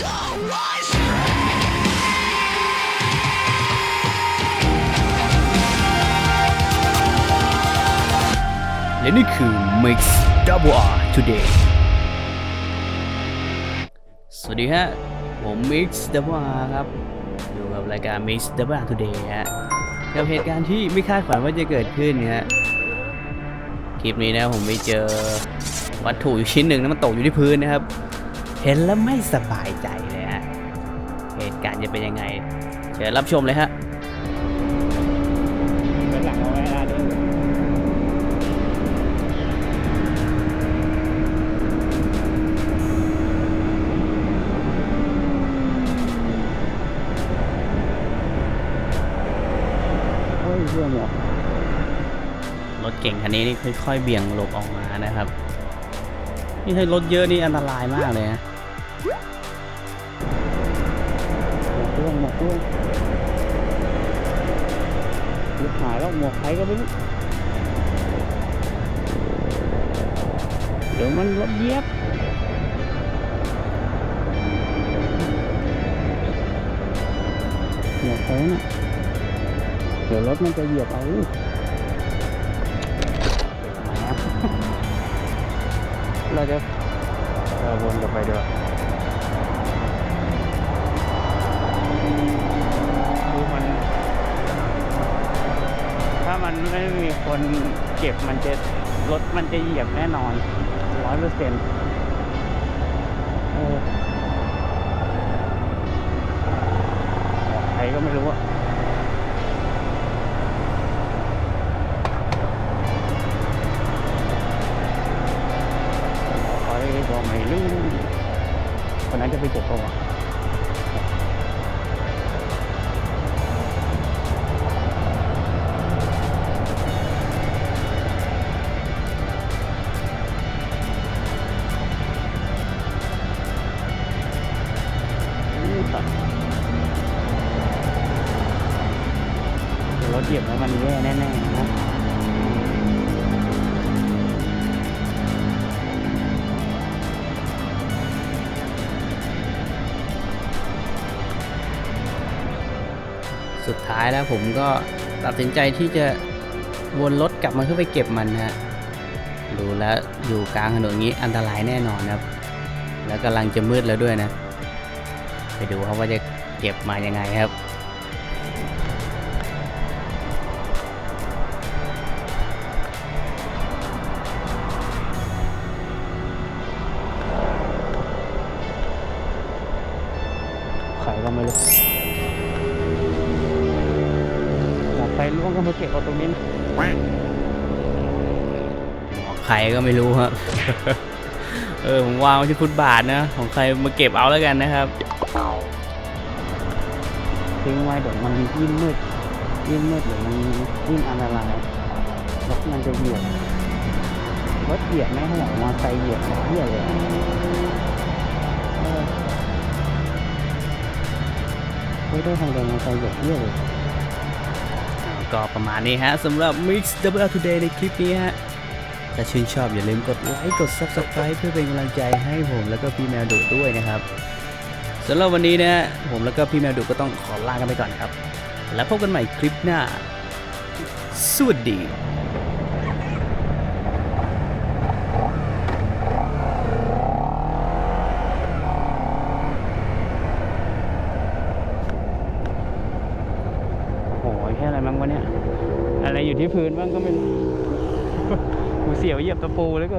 และนี่คือ Mix Double R Today สวัสดีฮะ ผม Mix Double R ครับ อยู่กับรายการ Mix Double R Today ฮะ กับเหตุการณ์ที่ไม่คาดฝันว่าจะเกิดขึ้นฮะ คลิปนี้นะผมไปเจอวัตถุอยู่ชิ้นหนึ่งนะมันตกอยู่ที่พื้นนะครับ เห็นแล้วไม่สบายใจเลยฮะ เหตุการณ์จะเป็นยังไง เชิญรับชมเลยฮะเป็นหลังเอาไว้นะเด้อเฮ้ยเรื่องหมดรถเก่งคันนี้นี่ค่อยๆเบี่ยงหลบออกมานะครับ นี่ถ้ารถเยอะนี่อันตรายมากเลยนะหมวกร่วงหมวกร่วงลูกหายแล้วหมวกใครก็ไม่รู้เดี๋ยวมันรถเยียบหมวกใครน่ะเดี๋ยวรถมันจะเหยียบเอา เราจะเราวนกลับไปเดี๋ยวคือมัน ถ้ามันไม่มีคนเก็บมันจะรถมันจะเหยียบแน่นอนร้อยเปอร์เซ็นต์ใครก็ไม่รู้อะ ก็ไม่รู้คนนั้นจะไปเก็บตัวรถเหยียบแล้วมันแย่แน่ๆนะ สุดท้ายแล้วผมก็ตัดสินใจที่จะวนรถกลับมาเพื่อไปเก็บมันนะฮะดูแล้วอยู่กลางถนนนี้อันตรายแน่นอนครับ แล้วกำลังจะมืดแล้วด้วยนะ ไปดูครับว่าจะเก็บมายังไงครับใครก็ไม่รู้ ล่วงก็มาเก็บเอาตรงนี้นะของใครก็ไม่รู้ครับ เออผมวางไว้ที่ฟุตบาทนะ ของใครมาเก็บเอาแล้วกันนะครับทิ้งไว้เดี๋ยวมันยิ่งมืดยิ่งมืดเดี๋ยวมันยิ่งอันตรายรถมันจะเหยียบรถเหยียบไม่เท่าไหร่มอเตอร์ไซค์เหยียบเหยียบเลยเออไม่ได้ทางเดินมอเตอร์ไซค์เหยียบเหยียบเลย ก็ประมาณนี้ฮะสำหรับ Mix Double Today ในคลิปนี้ฮะ ถ้าชื่นชอบอย่าลืมกดไลค์กด Subscribe เพื่อเป็นกำลังใจให้ผมแล้วก็พี่แมวดุด้วยนะครับสำหรับวันนี้นะผมแล้วก็พี่แมวดุก็ต้องขอลากันไปก่อนครับ แล้วพบกันใหม่คลิปหน้า สวัสดี โอ้ยแค่อะไรมั้ง วะเนี่ย อะไรอยู่ที่พื้นบ้างก็ไม่รู้กูเสียวเหยียบตะปูแล้วก็